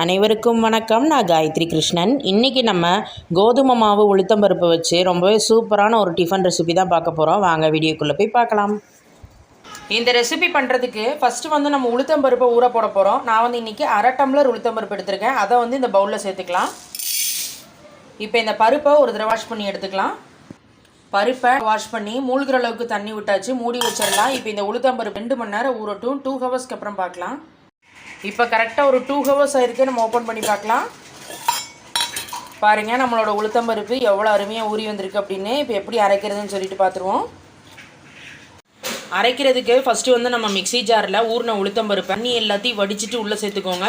அனைவருக்கும் வணக்கம். நான் காயத்ரி கிருஷ்ணன். இன்றைக்கி நம்ம கோதுமை மாவு உளுத்தம்பருப்பு வச்சு ரொம்பவே சூப்பரான ஒரு டிஃபன் ரெசிபி தான் பார்க்க போகிறோம் வாங்க வீடியோக்குள்ளே போய் பார்க்கலாம். இந்த ரெசிபி பண்ணுறதுக்கு ஃபஸ்ட்டு வந்து நம்ம உளுத்தம்பருப்பை ஊற போட போகிறோம் நான் வந்து இன்றைக்கி அரை டம்ளர் உளுத்தம்பருப்பு எடுத்திருக்கேன். அதை வந்து இந்த பவுலில் சேர்த்துக்கலாம். இப்போ இந்த பருப்பை ஒரு தடவை வாஷ் பண்ணி எடுத்துக்கலாம். பருப்பை வாஷ் பண்ணி மூழ்கிற அளவுக்கு தண்ணி விட்டாச்சு மூடி வச்சிடலாம். இப்போ இந்த உளுத்தம்பருப்பு ரெண்டு மணி நேரம் ஊறட்டும். டூ ஹவர்ஸ்க்கு அப்புறம் பார்க்கலாம். இப்போ கரெக்டாக ஒரு டூ ஹவர்ஸ் ஆயிருக்கு. நம்ம ஓப்பன் பண்ணி பார்க்கலாம். பாருங்கள் நம்மளோட உளுத்தம்பருப்பு எவ்வளோ அருமையாக ஊறி வந்திருக்கு அப்படின்னு. இப்போ எப்படி அரைக்கிறதுன்னு சொல்லிட்டு பார்த்துருவோம். அரைக்கிறதுக்கு ஃபஸ்ட்டு வந்து நம்ம மிக்ஸி ஜாரில் ஊறின உளுத்தம்பருப்பு தண்ணி எல்லாத்தையும் வடிச்சிட்டு உள்ளே சேர்த்துக்கோங்க.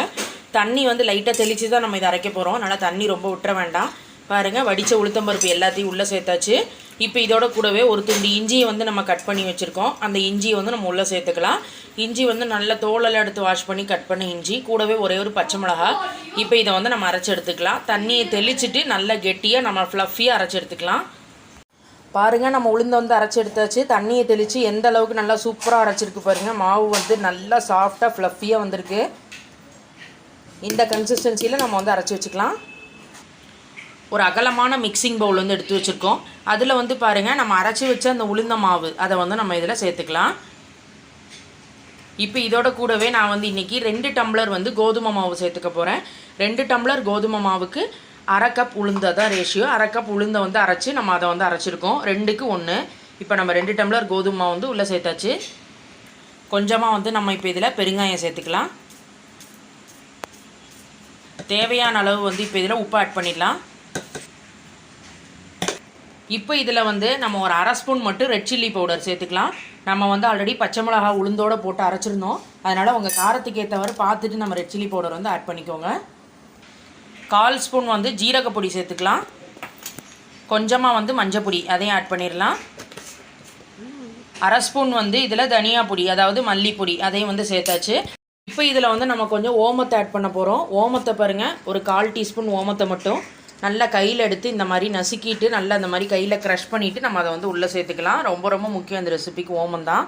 தண்ணி வந்து லைட்டாக தெளித்து தான் நம்ம இதை அரைக்க போகிறோம் அதனால் தண்ணி ரொம்ப விட்டுற வேண்டாம். பாருங்கள் வடித்த உளுத்தம்பருப்பு எல்லாத்தையும் உள்ளே சேர்த்தாச்சு. இப்போ இதோட கூடவே ஒரு துண்டு இஞ்சியை வந்து நம்ம கட் பண்ணி வச்சுருக்கோம். அந்த இஞ்சியை வந்து நம்ம உள்ளே சேர்த்துக்கலாம். இஞ்சி வந்து நல்ல தோலெல்லாம் எடுத்து வாஷ் பண்ணி கட் பண்ண இஞ்சி கூடவே ஒரே ஒரு பச்சை மிளகா. இப்போ இதை வந்து நம்ம அரைச்சி எடுத்துக்கலாம். தண்ணியை தெளிச்சிட்டு நல்லா கெட்டியாக நம்ம ஃப்ளஃபியாக அரைச்சி எடுத்துக்கலாம். பாருங்கள் நம்ம உளுந்த வந்து அரைச்சி எடுத்தாச்சு. தண்ணியை தெளித்து எந்த அளவுக்கு நல்லா சூப்பராக அரைச்சிருக்கு பாருங்கள் மாவு வந்து நல்லா சாஃப்டாக ஃப்ளஃபியாக வந்திருக்கு. இந்த கன்சிஸ்டன்சியில் நம்ம வந்து அரைச்சி வச்சுக்கலாம். ஒரு அகலமான மிக்சிங் பவுல் வந்து எடுத்து வச்சுருக்கோம். அதில் வந்து பாருங்கள் நம்ம அரைச்சி வச்ச அந்த உளுந்த மாவு அதை வந்து நம்ம இதில் சேர்த்துக்கலாம். இப்போ இதோட கூடவே நான் வந்து இன்றைக்கி ரெண்டு டம்ளர் வந்து கோதுமை மாவு சேர்த்துக்க போகிறேன் ரெண்டு டம்ளர் கோதுமை மாவுக்கு அரை கப் உளுந்த தான் ரேஷியோ அரை கப் உளுந்தை வந்து அரைச்சி நம்ம அதை வந்து அரைச்சிருக்கோம். ரெண்டுக்கு ஒன்று இப்போ நம்ம ரெண்டு டம்ளர் கோதுமை மாவு வந்து உள்ளே சேர்த்தாச்சு. கொஞ்சமாக வந்து நம்ம இப்போ இதில் பெருங்காயம் சேர்த்துக்கலாம். தேவையான அளவு வந்து இப்போ இதில் உப்பு ஆட் பண்ணிடலாம். இப்போ இதில் வந்து நம்ம ஒரு அரை ஸ்பூன் மட்டும் ரெட் சில்லி பவுடர் சேர்த்துக்கலாம். நம்ம வந்து ஆல்ரெடி பச்சை மிளகா உளுந்தோடு போட்டு அரைச்சிருந்தோம். அதனால் உங்கள் காரத்துக்கு ஏற்றவாறு பார்த்துட்டு நம்ம ரெட் சில்லி பவுடர் வந்து ஆட் பண்ணிக்கோங்க. கால் ஸ்பூன் வந்து ஜீரகப்பொடி சேர்த்துக்கலாம். கொஞ்சமாக வந்து மஞ்சப்பொடி அதையும் ஆட் பண்ணிடலாம். அரை ஸ்பூன் வந்து இதில் தனியா பொடி அதாவது மல்லிப்பொடி அதையும் வந்து சேர்த்தாச்சு. இப்போ இதில் வந்து நம்ம கொஞ்சம் ஓமத்தை ஆட் பண்ண போகிறோம் ஓமத்தை பாருங்கள் ஒரு கால் டீஸ்பூன் ஓமத்தை மட்டும். நல்லா கையில் எடுத்து இந்த மாதிரி நசுக்கிட்டு நல்லா இந்த மாதிரி கையில் க்ரஷ் பண்ணிவிட்டு நம்ம அதை வந்து உள்ளே சேர்த்துக்கலாம். ரொம்ப ரொம்ப முக்கியம் இந்த ரெசிபிக்கு ஓமம் தான்.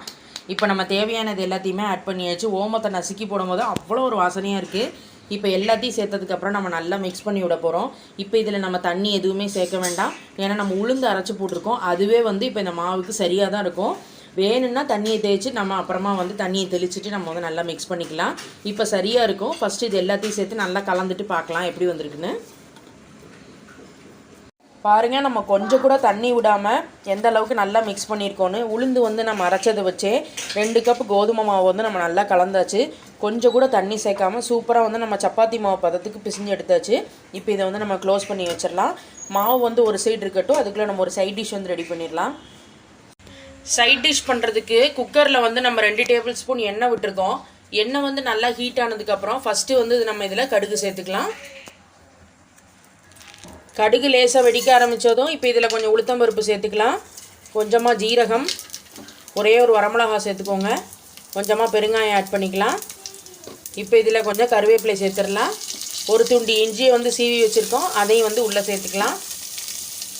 இப்போ நம்ம தேவையானது எல்லாத்தையுமே ஆட் பண்ணியாச்சு. ஓமத்தை நசுக்கி போடும்போது அவ்வளோ ஒரு வாசனையாக இருக்குது இப்போ எல்லாத்தையும் சேர்த்ததுக்கப்புறம் நம்ம நல்லா மிக்ஸ் பண்ணி விட போகிறோம் இப்போ இதில் நம்ம தண்ணி எதுவுமே சேர்க்க வேண்டாம். ஏன்னா நம்ம உளுந்து அரைச்சி போட்டிருக்கோம். அதுவே வந்து இப்போ இந்த மாவுக்கு சரியாக தான் இருக்கும். வேணும்னா தண்ணியை தேய்ச்சி நம்ம அப்புறமா வந்து தண்ணியை தெளிச்சுட்டு நம்ம வந்து நல்லா மிக்ஸ் பண்ணிக்கலாம். இப்போ சரியாக இருக்கும். ஃபஸ்ட்டு இது எல்லாத்தையும் சேர்த்து நல்லா கலந்துட்டு பார்க்கலாம். எப்படி வந்திருக்குன்னு. பாருங்கள் நம்ம கொஞ்சம் கூட தண்ணி விடாமல் எந்த அளவுக்கு நல்லா மிக்ஸ் பண்ணியிருக்கோன்னு உளுந்து வந்து நம்ம அரைச்சதை வச்சே ரெண்டு கப் கோதுமை மாவு வந்து நம்ம நல்லா கலந்தாச்சு. கொஞ்சம் கூட தண்ணி சேர்க்காம சூப்பராக வந்து நம்ம சப்பாத்தி மாவு பதத்துக்கு பிசிஞ்சு எடுத்தாச்சு. இப்போ இதை வந்து நம்ம க்ளோஸ் பண்ணி வச்சிடலாம். மாவு வந்து ஒரு சைடு இருக்கட்டும் அதுக்குள்ளே நம்ம ஒரு சைட் டிஷ் வந்து ரெடி பண்ணிடலாம். சைட் டிஷ் பண்ணுறதுக்கு குக்கரில் வந்து நம்ம ரெண்டு டேபிள் ஸ்பூன் எண்ணெய் விட்டுருக்கோம். எண்ணெய் வந்து நல்லா ஹீட் ஆனதுக்கப்புறம் ஃபஸ்ட்டு வந்து நம்ம இதில் கடுகு சேர்த்துக்கலாம். கடுகு லேசாக வெடிக்க ஆரம்பித்ததும் இப்போ இதில் கொஞ்சம் உளுத்தம்பருப்பு சேர்த்துக்கலாம். கொஞ்சமாக ஜீரகம் ஒரே ஒரு வரமிளகா சேர்த்துக்கோங்க. கொஞ்சமாக பெருங்காயம் ஆட் பண்ணிக்கலாம். இப்போ இதில் கொஞ்சம் கருவேப்பிலை சேர்த்துடலாம். ஒரு துண்டி இஞ்சியை வந்து சீவி வச்சுருக்கோம். அதையும் வந்து உள்ளே சேர்த்துக்கலாம்.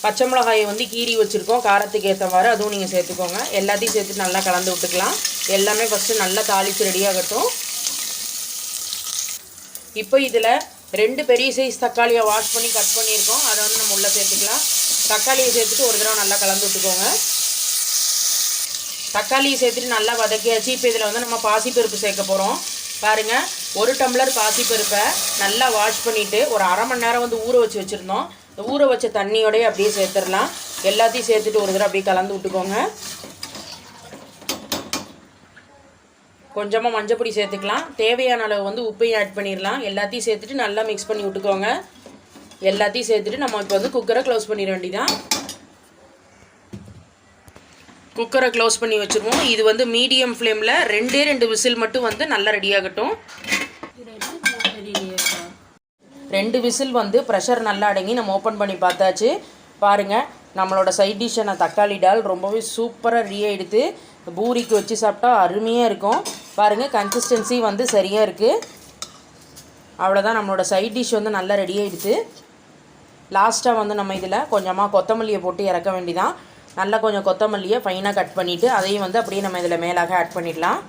பச்சை மிளகாயை வந்து கீறி வச்சுருக்கோம். காரத்துக்கு ஏற்றவாறு அதுவும் நீங்கள் சேர்த்துக்கோங்க. எல்லாத்தையும் சேர்த்து நல்லா கலந்து விட்டுக்கலாம். எல்லாமே ஃபஸ்ட்டு நல்லா தாளித்து ரெடியாகட்டும் இப்போ இதில் ரெண்டு பெரிய சைஸ் தக்காளியை வாஷ் பண்ணி கட் பண்ணியிருக்கோம். அதை வந்து நம்ம உள்ளே சேர்த்துக்கலாம். தக்காளியை சேர்த்துட்டு ஒரு தடவை நல்லா கலந்து விட்டுக்கோங்க. தக்காளியை சேர்த்துட்டு நல்லா வதக்கியாச்சு. இப்போ இதில் வந்து நம்ம பாசிப்பருப்பு சேர்க்க போகிறோம் பாருங்கள் ஒரு டம்ளர் பாசிப்பருப்பை நல்லா வாஷ் பண்ணிவிட்டு ஒரு அரை மணி நேரம் வந்து ஊற வச்சு வச்சுருந்தோம். ஊற வச்ச தண்ணியோடய அப்படியே சேர்த்துடலாம். எல்லாத்தையும் சேர்த்துட்டு ஒரு தடவை அப்படியே கலந்து விட்டுக்கோங்க. கொஞ்சமாக மஞ்சப்பொடி சேர்த்துக்கலாம். தேவையான அளவு வந்து உப்பையும் ஆட் பண்ணிடலாம் எல்லாத்தையும் சேர்த்துட்டு நல்லா மிக்ஸ் பண்ணி விட்டுக்கோங்க. எல்லாத்தையும் சேர்த்துட்டு நம்ம இப்போ வந்து குக்கரை க்ளோஸ் பண்ணிட வேண்டிதான். குக்கரை க்ளோஸ் பண்ணி வச்சுருவோம். இது வந்து மீடியம் ஃப்ளேமில் ரெண்டே ரெண்டு விசில் மட்டும் வந்து நல்லா ரெடியாகட்டும் ரெண்டு விசில் வந்து ப்ரெஷர் நல்லா அடங்கி நம்ம ஓப்பன் பண்ணி பார்த்தாச்சு. பாருங்கள் நம்மளோட சைட் டிஷ்ஷான தக்காளி டால் ரொம்பவே சூப்பராக ரெடி ஆகிடுது பூரிக்கு வச்சு சாப்பிட்டா அருமையாக இருக்கும். பாருங்கள் கன்சிஸ்டன்சி வந்து சரியாக இருக்குது அவ்வளோதான் நம்மளோட சைட் டிஷ் வந்து நல்லா ரெடி ஆகிடுது லாஸ்ட்டாக வந்து நம்ம இதில் கொஞ்சமாக கொத்தமல்லியை போட்டு இறக்க வேண்டிதான். நல்லா கொஞ்சம் கொத்தமல்லியை ஃபைனாக கட் பண்ணிவிட்டு அதையும் வந்து அப்படியே நம்ம இதில் மேலாக ஆட் பண்ணிடலாம்.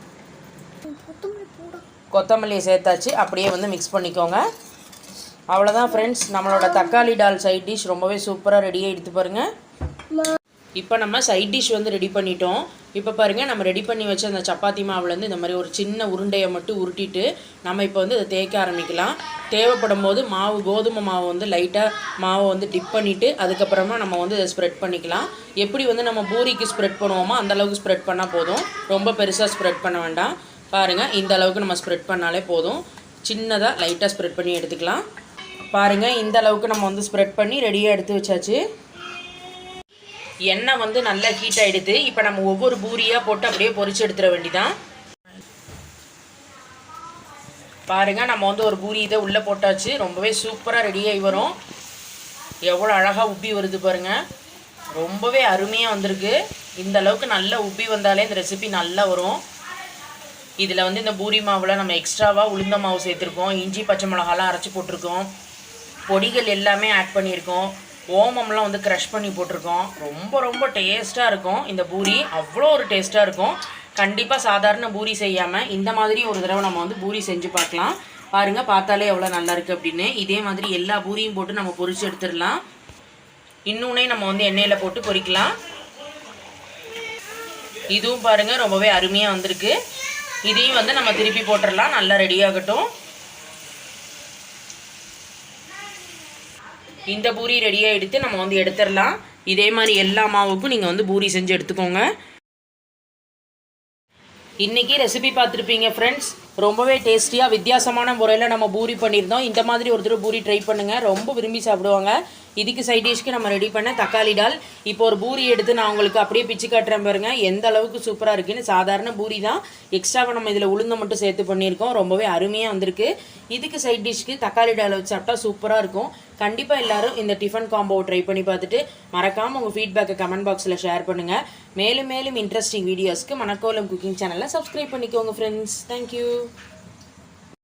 கொத்தமல்லியை சேர்த்தாச்சு அப்படியே வந்து மிக்ஸ் பண்ணிக்கோங்க. அவ்வளோதான் ஃப்ரெண்ட்ஸ் நம்மளோட தக்காளி டால் சைட் டிஷ் ரொம்பவே சூப்பராக ரெடியாக எடுத்து பாருங்கள் இப்போ நம்ம சைட் டிஷ் வந்து ரெடி பண்ணிட்டோம். இப்போ பாருங்கள் நம்ம ரெடி பண்ணி வச்ச அந்த சப்பாத்தி மாவுலேருந்து இந்த மாதிரி ஒரு சின்ன உருண்டையை மட்டும் உருட்டிட்டு நம்ம இப்போ வந்து அதை தேய்க்க ஆரம்பிக்கலாம். தேவைப்படும் போது மாவு கோதுமை மாவு வந்து லைட்டாக மாவை வந்து டிப் பண்ணிவிட்டு அதுக்கப்புறமா நம்ம வந்து இதை ஸ்ப்ரெட் பண்ணிக்கலாம். எப்படி வந்து நம்ம பூரிக்கு ஸ்ப்ரெட் பண்ணுவோமோ அந்த அளவுக்கு ஸ்ப்ரெட் பண்ணால் போதும். ரொம்ப பெருசாக ஸ்ப்ரெட் பண்ண வேண்டாம். பாருங்கள் இந்த அளவுக்கு நம்ம ஸ்ப்ரெட் பண்ணாலே போதும். சின்னதாக லைட்டாக ஸ்ப்ரெட் பண்ணி எடுத்துக்கலாம். பாருங்கள் இந்த அளவுக்கு நம்ம வந்து ஸ்ப்ரெட் பண்ணி ரெடியாக எடுத்து வச்சாச்சு. எண்ணெய் வந்து நல்லா ஹீட் ஆகிடுது இப்போ நம்ம ஒவ்வொரு பூரியாக போட்டு அப்படியே பொறிச்சு எடுத்துட வேண்டிதான். பாருங்க நம்ம வந்து ஒரு பூரி இதை உள்ளே போட்டாச்சு. ரொம்பவே சூப்பராக ரெடியாகி வரும். எவ்வளோ அழகாக உப்பி வருது பாருங்க. ரொம்பவே அருமையாக வந்திருக்கு. இந்த அளவுக்கு நல்லா உப்பி வந்தாலே இந்த ரெசிபி நல்லா வரும். இதில் வந்து இந்த பூரி மாவில் நம்ம எக்ஸ்ட்ராவாக உளுந்த மாவு சேர்த்துருக்கோம். இஞ்சி பச்சை மிளகாலாம் அரைச்சி போட்டிருக்கோம். பொடிகள் எல்லாமே ஆட் பண்ணியிருக்கோம். ஓமம்லாம் வந்து க்ரஷ் பண்ணி போட்டிருக்கோம். ரொம்ப ரொம்ப டேஸ்ட்டாக இருக்கும் இந்த பூரி. அவ்வளோ ஒரு டேஸ்ட்டாக இருக்கும். கண்டிப்பாக சாதாரண பூரி செய்யாமல் இந்த மாதிரி ஒரு தடவை நம்ம வந்து பூரி செஞ்சு பார்க்கலாம். பாருங்கள் பார்த்தாலே எவ்வளோ நல்லாயிருக்கு அப்படின்னு. இதே மாதிரி எல்லா பூரியும் போட்டு நம்ம பொரிச்சு எடுத்துடலாம். இன்னொன்னே நம்ம வந்து எண்ணெயில் போட்டு பொரிக்கலாம். இதுவும் பாருங்கள் ரொம்பவே அருமையாக வந்திருக்கு. இதையும் வந்து நம்ம திருப்பி போட்டுடலாம். நல்லா ரெடியாகட்டும் இந்த பூரி ரெடியாக எடுத்து நம்ம வந்து எடுத்துடலாம். இதே மாதிரி எல்லா மாவுக்கும் நீங்கள் வந்து பூரி செஞ்சு எடுத்துக்கோங்க. இன்றைக்கி ரெசிபி பார்த்துருப்பீங்க ஃப்ரெண்ட்ஸ் ரொம்பவே டேஸ்டியாக வித்தியாசமான முறையில் நம்ம பூரி பண்ணியிருந்தோம். இந்த மாதிரி ஒருத்தர் பூரி ட்ரை பண்ணுங்கள் ரொம்ப விரும்பி சாப்பிடுவாங்க. இதுக்கு சைட் டிஷ்க்கு நம்ம ரெடி பண்ண தக்காளி டால் இப்போ ஒரு பூரி எடுத்து நான் உங்களுக்கு அப்படியே பிச்சு காட்டுறேன் பாருங்க. எந்த அளவுக்கு சூப்பராக இருக்குன்னு. சாதாரண பூரி தான். எக்ஸ்ட்ராவாக நம்ம இதில் உளுந்த மட்டும் சேர்த்து பண்ணியிருக்கோம். ரொம்பவே அருமையாக வந்திருக்கு. இதுக்கு சைட் டிஷ்க்கு தக்காளி டால் வச்சு சாப்பிட்டா சூப்பராக இருக்கும். கண்டிப்பாக எல்லாரும் இந்த டிஃபன் காம்போவை ட்ரை பண்ணி பார்த்துட்டு மறக்காமல் உங்கள் ஃபீட்பேக்கை கமெண்ட் பாக்ஸில் ஷேர் பண்ணுங்கள் மேலும் மேலும் இன்ட்ரெஸ்டிங் வீடியோஸ்க்கு மணக்கோலம் குக்கிங் சேனலை சப்ஸ்கிரைப் பண்ணிக்கோங்க ஃப்ரெண்ட்ஸ் தேங்க்யூ you.